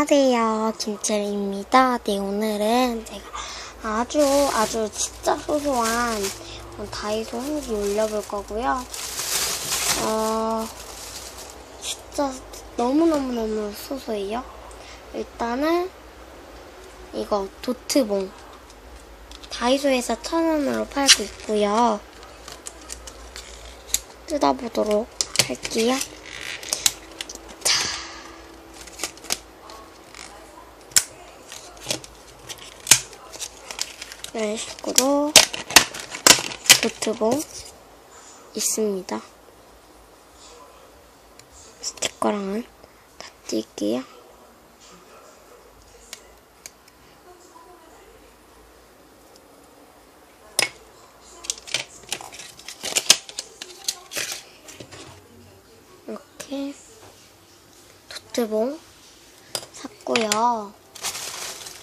안녕하세요. 김채리입니다. 네 오늘은 제가 아주 아주 진짜 소소한 다이소 후기 올려볼 거고요. 어 진짜 너무너무너무 소소해요. 일단은 이거 도트봉. 다이소에서 천 원으로 팔고 있고요. 뜯어보도록 할게요 이런 식으로 노트북 있습니다. 스티커랑은 다 띄게요. 이렇게 노트북 샀고요.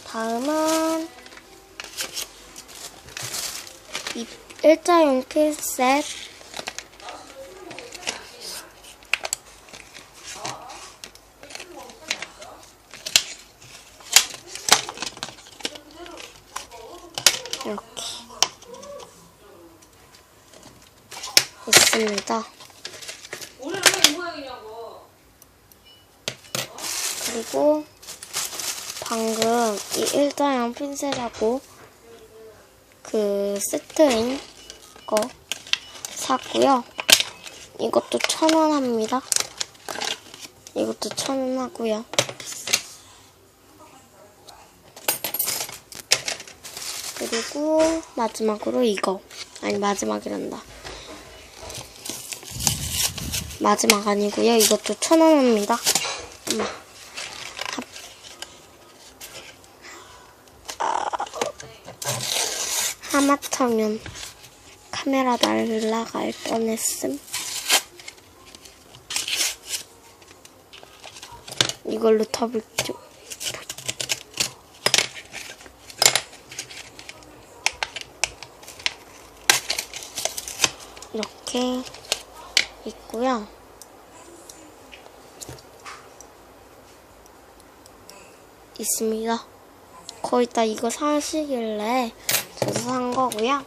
다음은 이 일자용 필셋 이렇게 있습니다. 그리고 방금 이 일자형 핀셋하고 그 세트인 거 샀고요. 이것도 천 원 합니다. 이것도 천 원 하고요. 그리고 마지막으로 이거. 아니 마지막이란다. 마지막 아니고요. 이것도 천원 합니다. 엄 하마터면 카메라 날라갈 뻔했음. 이걸로 좀. 이렇게 있고요. 있습니다. 거의 다 이거 사시길래 저도 산 거고요.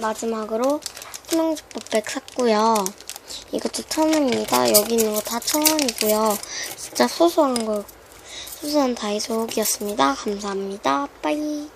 마지막으로 희망주법백 샀고요. 이것도 천 원입니다. 여기 있는 거 다 천 원이고요. 진짜 소소한 거, 소소한 다이소 후기였습니다. 감사합니다. 빠이.